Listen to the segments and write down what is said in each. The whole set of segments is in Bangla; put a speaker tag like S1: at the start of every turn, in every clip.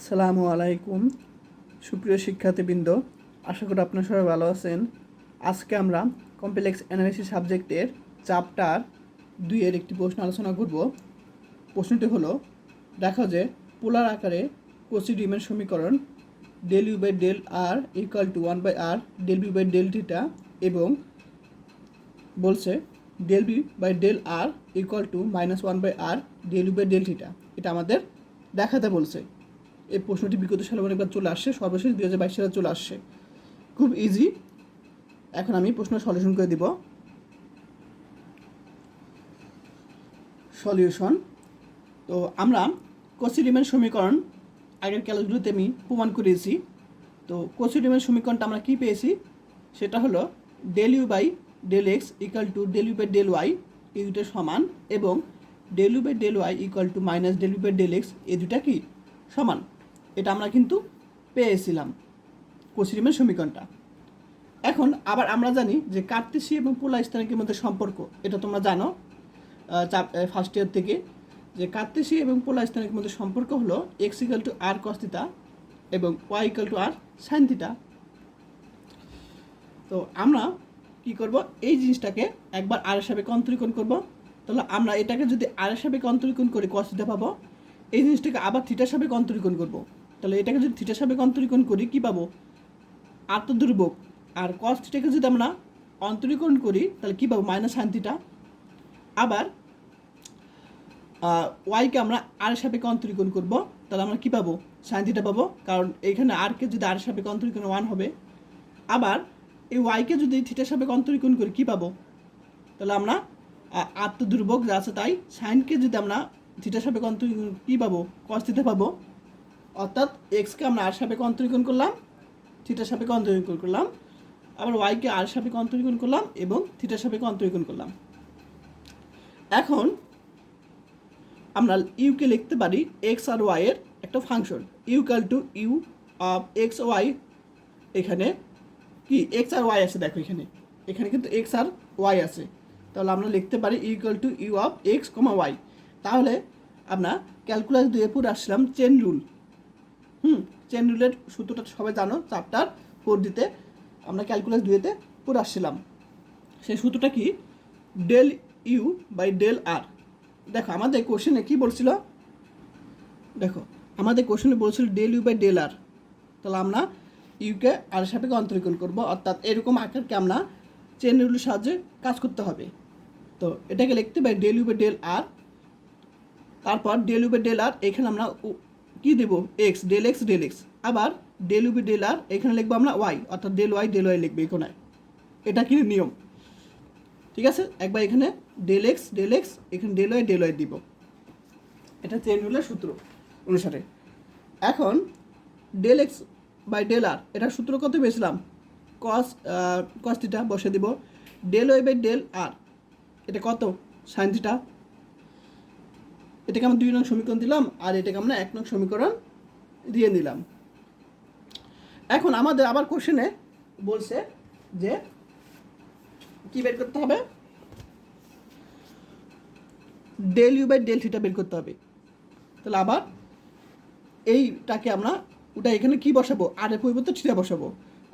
S1: আসসালামু আলাইকুম। সুপ্রিয় শিক্ষার্থীবৃন্দ, আশা করি আপনারা সবাই ভালো আছেন। আজকে আমরা কমপ্লেক্স অ্যানালিসিস সাবজেক্টের চ্যাপ্টার দুইয়ের একটি প্রশ্ন আলোচনা করব। প্রশ্নটি হলো, দেখা যে পোলার আকারে কোচি ডিমের সমীকরণ del u by del r equal to one by r del v by del theta এবং বলছে del v by del r equal to minus one by r del u by del theta এটা আমাদের দেখাতে বলছে। এই প্রশ্নটি বিগত সালে অনেকবার চলে আসছে, সর্বশেষ দুই হাজার বাইশ সালে চলে আসছে। খুব ইজি এখন আমি প্রশ্ন সলিউশন করে দিব। সলিউশন তো আমরা কোসিডিমের সমীকরণ আগের ক্যালগুলোতে আমি প্রমাণ করিয়েছি তো কোসিডিমের সমীকরণটা আমরা কী পেয়েছি? সেটা হলো del u by del x equal to del u by del y এই দুটো সমান, এবং del u by del y equal to minus del u by del x এই দুটা কি? সমান। এটা আমরা কিন্তু পেয়েছিলাম কোসিডিমের সমীকরণটা। এখন আবার আমরা জানি যে কার্তেশি এবং পোলার স্থানিকের মধ্যে সম্পর্ক, এটা তোমরা জানো ফার্স্ট ইয়ার থেকে, যে কার্তেশি এবং পোলার স্থানিকের মধ্যে সম্পর্ক হলো x equal to r cos theta এবং y equal to r sine তো আমরা কি করব? এই জিনিসটাকে একবার আর হিসাবে অন্তরীকরণ করব। তাহলে আমরা এটাকে যদি আর হিসাবে অন্তরীকরণ করে কস্তিতা পাবো, এই জিনিসটাকে আবার থিটার সাবেক অন্তরীকরণ করব। তাহলে এটাকে যদি থিটার সাবেক অন্তরীকরণ করি, কী পাবো? আত্মদুর্ভোগ আর কস থিটাকে যদি আমরা অন্তরীকরণ করি, তাহলে কী পাবো? মাইনাস সাইন থিটা আবার ওয়াইকে আমরা আর সাপেক্ষে অন্তরীকরণ করব, তাহলে আমরা কী পাবো? সাইন থিটা পাবো। কারণ এইখানে আরকে যদি আর সাপেক্ষে অন্তরীকরণ ওয়ান হবে। আবার, এই ওয়াইকে যদি থিটার সাপেক্ষে অন্তরীকরণ করি, কী পাবো? তাহলে আমরা আত্মদুর্ভোগ যা আছে তাই সাইনকে যদি আমরা থিটার সাপেক্ষে অন্তরীকরণ কী পাবো? কস থিটা পাবো। অর্থাৎ এক্সকে আমরা আর সাপেক্ষে অন্তরীকরণ করলাম থিটার সাপেক্ষে অন্তরীকরণ করলাম, আবার ওয়াইকে আর সাপেক্ষে অন্তরীকরণ করলাম এবং থিটার সাপেক্ষে অন্তরীকরণ করলাম। এখন আমরা ইউকে লিখতে পারি এক্স আর ওয়াই এর একটা function equal to u of x y এখানে কি? এক্স আর ওয়াই আছে দেখো এখানে। এখানে কিন্তু এক্স আর ওয়াই আছে। তাহলে আমরা লিখতে পারি equal to u of x comma y তাহলে আমরা ক্যালকুলাস দুয়ে পুরো আসলাম চেন রুল হুম চেন রুলের সূত্রটা সবাই জানো চ্যাপ্টার ফোর দিতে। আমরা ক্যালকুলাস দুয়েতে পুরো আসছিলাম। সেই সূত্রটা কি? Del u by del r দেখো, আমাদের কোশ্চেনে কী বলছিল? দেখো, আমাদের কোশ্চেনে বলছিল del u by del r তাহলে আমরা ইউকে আর সাপেক্ষে অন্তরীকরণ করব। অর্থাৎ এরকম আকারকে আমরা চেন রুলের সাহায্যে কাজ করতে হবে। তো এটাকে লিখতে পারি del u by del r তারপর del u by del r এখানে আমরা কী দেবো? X del x del x আবার del u by del r এখানে লিখব আমরা ওয়াই অর্থাৎ ডেল ওয়াই ডেল ওয়াই লিখবে এখানে এটা কি নিয়ম? ঠিক আছে? একবার এখানে ডেল এক্স ডেল এক্স এখানে ডেল ওয়াই ডেল ওয়াই দিব। এটা চেন রুলের সূত্র অনুসারে। এখন del x by del r এটার সূত্র কত পেয়েছিলাম? কস কস থিটা বসে দিব। Del y by del r এটা কত? সাইন থিটা এটাকে আমরা দুই নং সমীকরণ দিলাম, আর এটাকে আমরা এক নং সমীকরণ দিয়ে দিলাম এখন আমাদের আবার কোশ্চেনে বলছে যে কি বের করতে হবে? Del u by del theta বের করতে হবে। তাহলে আবার এইটাকে আমরা, ওটা এখানে কি বসাবো? আর এর পরিবর্তে থিটা বসাবো।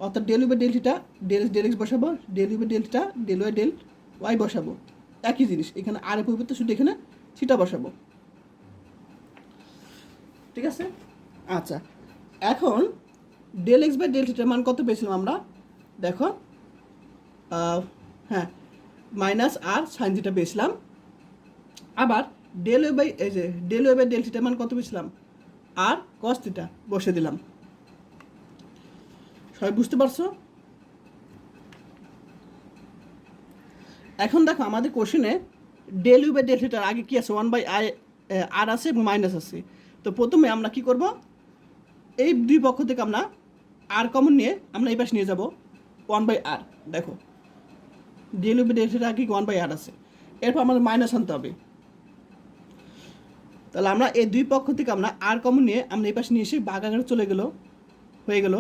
S1: অর্থাৎ del u by del theta del del x বসাবো del u by del theta del y del y বসাবো। একই জিনিস, এখানে আর এর পরিবর্তে শুধু এখানে থিটা বসাবো। ঠিক আছে? আচ্ছা। এখন ডেল এক্স বাই ডেল থিটার মান কত পেয়েছিলাম আমরা? দেখো হ্যাঁ মাইনাস আর সাইন থিটা পেয়েছিলাম। আবার ডেল ওয়ে বাই এই যে ডেল ওয়ে বাই ডেল থিটার মান কত পেয়েছিলাম? আর কস থিটা বসে দিলাম। সবাই বুঝতে পারছ? এখন দেখো, আমাদের কোশ্চেনে ডেল ইউ বাই ডেল থিটার আগে কি আছে? ওয়ান বাই আই আর আছে এবং মাইনাস আছে। তো প্রথমে আমরা কি করব? এই দুই পক্ষ থেকে আমরা আর কমন নিয়ে আমরা এই পাশে নিয়ে যাব ওয়ান বাই আর দেখো। ডেল ইউ বাই ডেল থিটার আগে ওয়ান বাই আর আছে? এরপর আমাদের মাইনাস আনতে হবে। তাহলে আমরা এই দুই পক্ষ থেকে আমরা আর কমন নিয়ে আমরা এই পাশে নিয়ে এসে বাগাগারে চলে গেল, হয়ে গেল।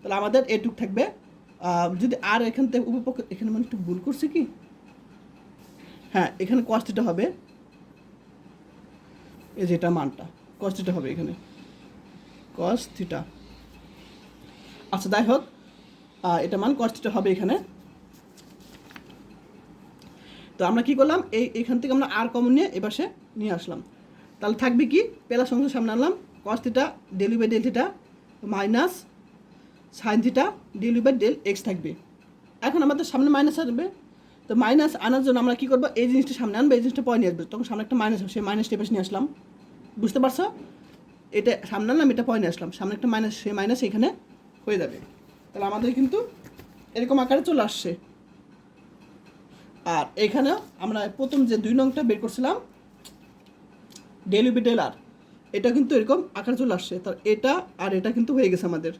S1: তাহলে আমাদের এটুক থাকবে। যদি আর এখান থেকে উপপক্ষ এখানে মানে একটু ভুল করছে কি? হ্যাঁ এখানে কস্টটা হবে। এই যেটা মানটা কস থিটা হবে এখানে। কস থিটা আচ্ছা যাই হোক এটা মান কস থিটা হবে এখানে। তো আমরা কি করলাম? এই, এখান থেকে আমরা আর কমন নিয়ে এপাশে নিয়ে আসলাম। তাহলে থাকবে কি? প্লাস অংশ সামনে আনলাম cos theta del by del theta minus sine theta del by del x থাকবে। এখন আমাদের সামনে মাইনাস আসবে। তো মাইনাস আনার জন্য আমরা কী করব? এই জিনিসটা সামনে আনব, এই জিনিসটা পরে নিয়ে আসবে। তখন সামনে একটা মাইনাস হবে সেই মাইনাসটা এপাশে নিয়ে আসলাম। বুঝতে পারছ? এটা সামনে আনলাম, এটা পয়েন্ট আসলাম। সামনে একটা মাইনাস সে মাইনাস এখানে হয়ে যাবে। তাহলে আমাদের কিন্তু এরকম আকারে চলে আসছে। আর এখানে আমরা প্রথম যে দুই নংটা বের করছিলাম ডেল আর এটা কিন্তু এরকম আকারে চলে আসছে। তো এটা আর এটা কিন্তু হয়ে গেছে আমাদের।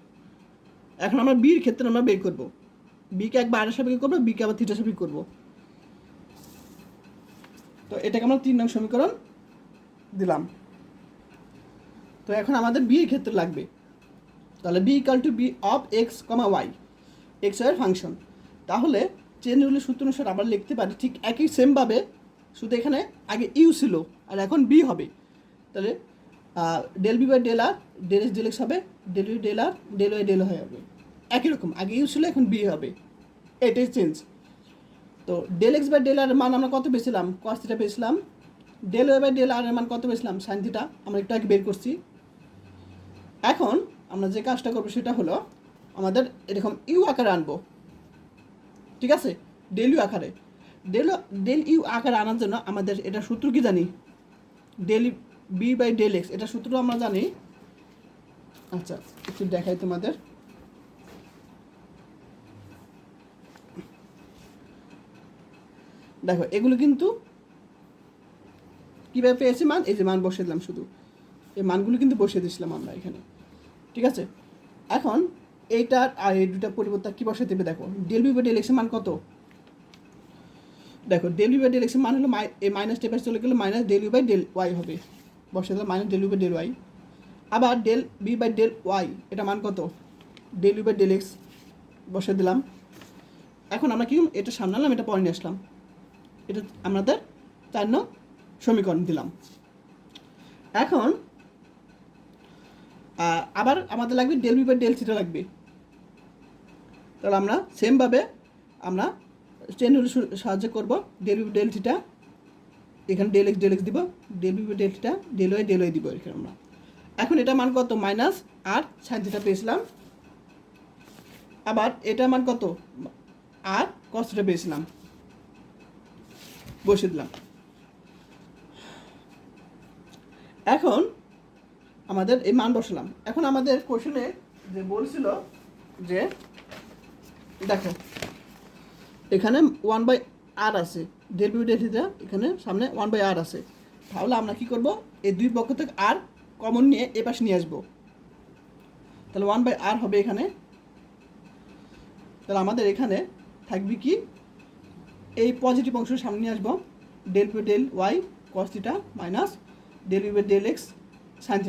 S1: এখন আমরা বির ক্ষেত্রে আমরা বের করব। বিকে একবার আরের সাপেক্ষে করব বিকে আবার থিটা সাপেক্ষে করব। তো এটাকে আমরা তিন নং সমীকরণ দিলাম। তো এখন আমাদের বি এর ক্ষেত্রে লাগবে। তাহলে v equal to v of x comma y x ওয়াইয়ের ফাংশন তাহলে চেন রুলের সূত্র অনুসারে আমরা লিখতে পারি ঠিক একই সেমভাবে শুধু এখানে আগে ইউ ছিল, আর এখন বি হবে। তাহলে del v by del r del x del x হবে del v del r del y del হয়ে হবে একই রকম, আগে ইউ ছিল, এখন বি হবে। এটাই চেঞ্জ তো del x by del r মান আমরা কত পেয়েছিলাম? কস থিটা পেয়েছিলাম। Del y by del r মান কত পেয়েছিলাম? সাইন থিটা আমরা একটু আগে বের করছি। এখন আমরা যে কাজটা করব সেটা হলো আমাদের এরকম ইউ আকারে আনব। ঠিক আছে? ডেল ইউ আকারে। ডেল ডেল ইউ আকারে আনার জন্য আমাদের এটা সূত্র কি জানি? Del v by del x, এটা সূত্র আমরা জানি। আচ্ছা একটু দেখাই তোমাদের। দেখো, এগুলো কিন্তু কীভাবে পেয়েছি মান? এই যে মান বসে দিলাম শুধু। এই মানগুলো কিন্তু বসিয়ে দিয়েছিলাম আমরা এখানে। ঠিক আছে? এখন এইটার আর এই দুটা পরিবর্তন কী বসে দেবে দেখো? ডেল বি বাই ডেল এক্সের মান কত? দেখো ডেল বি ডেল এক্সের মান হলো এই মাইনাস টেপার চলে গেলে minus del u by del y হবে। বসে দিলাম minus del u by del y আবার del v by del y এটা মান কত? Del u by del x বসে দিলাম। এখন আমরা কি এটা সামলালাম, এটা পরে নিয়ে আসলাম। এটা আমাদের চার সমীকরণ দিলাম। এখন আবার আমাদের লাগবে del v by del theta লাগবে। তাহলে আমরা সেমভাবে আমরা রুল সাহায্য করব ডেল বি ডেল থিটা এখানে ডেল এক্স ডেল এক্স দিব del v del theta del y del y দিব এখানে আমরা। এখন এটা মান কত? মাইনাস আর সাইন থিটা পেয়েছিলাম। আবার এটা মান কত? আর কষ্টটা পেয়েছিলাম। বসে দিলাম। এখন আমাদের এই মান বসালাম। এখন আমাদের কোশ্চেনে যে বলছিল যে, দেখো, এখানে ওয়ান বাই আর আছে। ডেল বি থিটা এখানে সামনে ওয়ান বাই আর আছে। তাহলে আমরা কি করব? এই দুই পক্ষ থেকে আর কমন নিয়ে এ পাশে নিয়ে আসব। তাহলে ওয়ান বাই আর হবে এখানে। তাহলে আমাদের এখানে থাকবে কি? এই পজিটিভ অংশ সামনে নিয়ে আসব। Del p del y cos theta minus del u del x sine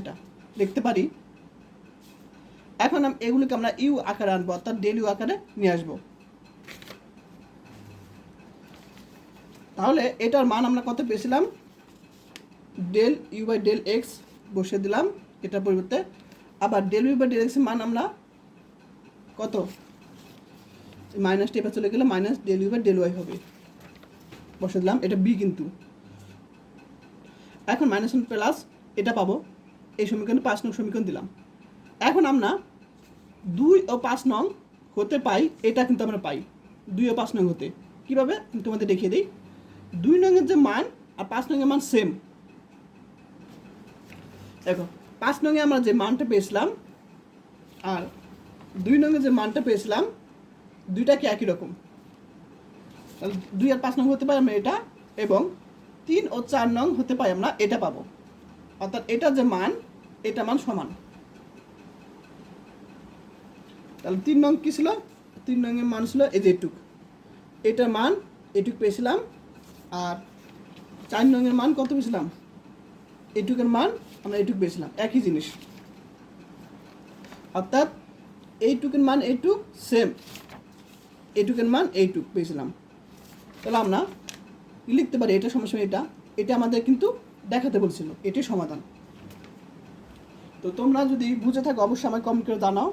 S1: লিখতে পারি। এখন এগুলোকে আমরা ইউ আকারে আনব, অর্থাৎ ডেল ইউ আকারে নিয়ে আসব। তাহলে এটার মান আমরা কত পেয়েছিলাম? Del u by del x বসে দিলাম, এটার পরিবর্তে। আবার ডেল ইউ বাই ডেল এক্সের মান আমরা কত? মাইনাস টেপে চলে গেলে minus del u by del y হবে। বসে দিলাম, এটা বি কিন্তু। এখন মাইনাস প্লাস এটা পাবো। এই সমীকরণে পাঁচ নং সমীকরণ দিলাম। এখন আমরা দুই ও পাঁচ নং হতে পাই, এটা কিন্তু আমরা পাই। দুই ও পাঁচ নং হতে। কীভাবে? আমি তোমাদের দেখিয়ে দিই। দুই নংয়ের যে মান আর পাঁচ নংয়ের মান সেম দেখো, পাঁচ নংয়ে আমরা যে মানটা পেয়েছিলাম আর দুই নংয়ে যে মানটা পেয়েছিলাম, দুইটা কি একই রকম? তাহলে দুই আর পাঁচ নং হতে পারে আমরা এটা এবং তিন ও চার নং হতে পাই আমরা এটা পাবো। অর্থাৎ এটা যে মান এটা মান সমান। তাহলে তিন নং কী ছিল? তিন নংয়ের মান ছিল এই যে এটুক। এটার মান এটুক পেয়েছিলাম। আর চার নংয়ের মান কত পেয়েছিলাম? এটুকের মান আমরা এটুক পেয়েছিলাম। একই জিনিস। অর্থাৎ এইটুকের মান এইটুক সেম এইটুকের মান এইটুক পেয়েছিলাম। তাহলে আমরা লিখতে পারি? এটা সমস্যা এটা। এটা আমাদের কিন্তু দেখাতে বলছিল। এটাই সমাধান। তো তোমরা যদি বুঝে থাকো, অবশ্যই আমাকে কমেন্ট করে জানাও।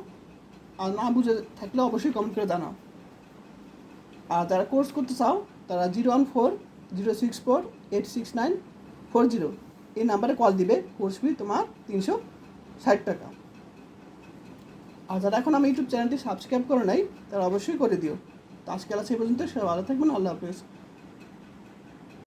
S1: আর না বুঝে থাকলে অবশ্যই কমেন্ট করে জানাও। আর যারা কোর্স করতে চাও, তারা zero one four, zero six four, eight six nine, four zero এই নাম্বারে কল দিবে। কোর্স ফি তোমার তিনশো ষাট টাকা। আর যারা এখন আমি ইউটিউব চ্যানেলটি সাবস্ক্রাইব করে নাই, তারা অবশ্যই করে দিও। তো আজকে আলাদা সেই পর্যন্ত, সবাই ভালো থাকবেন, আল্লাহ হাফেজ।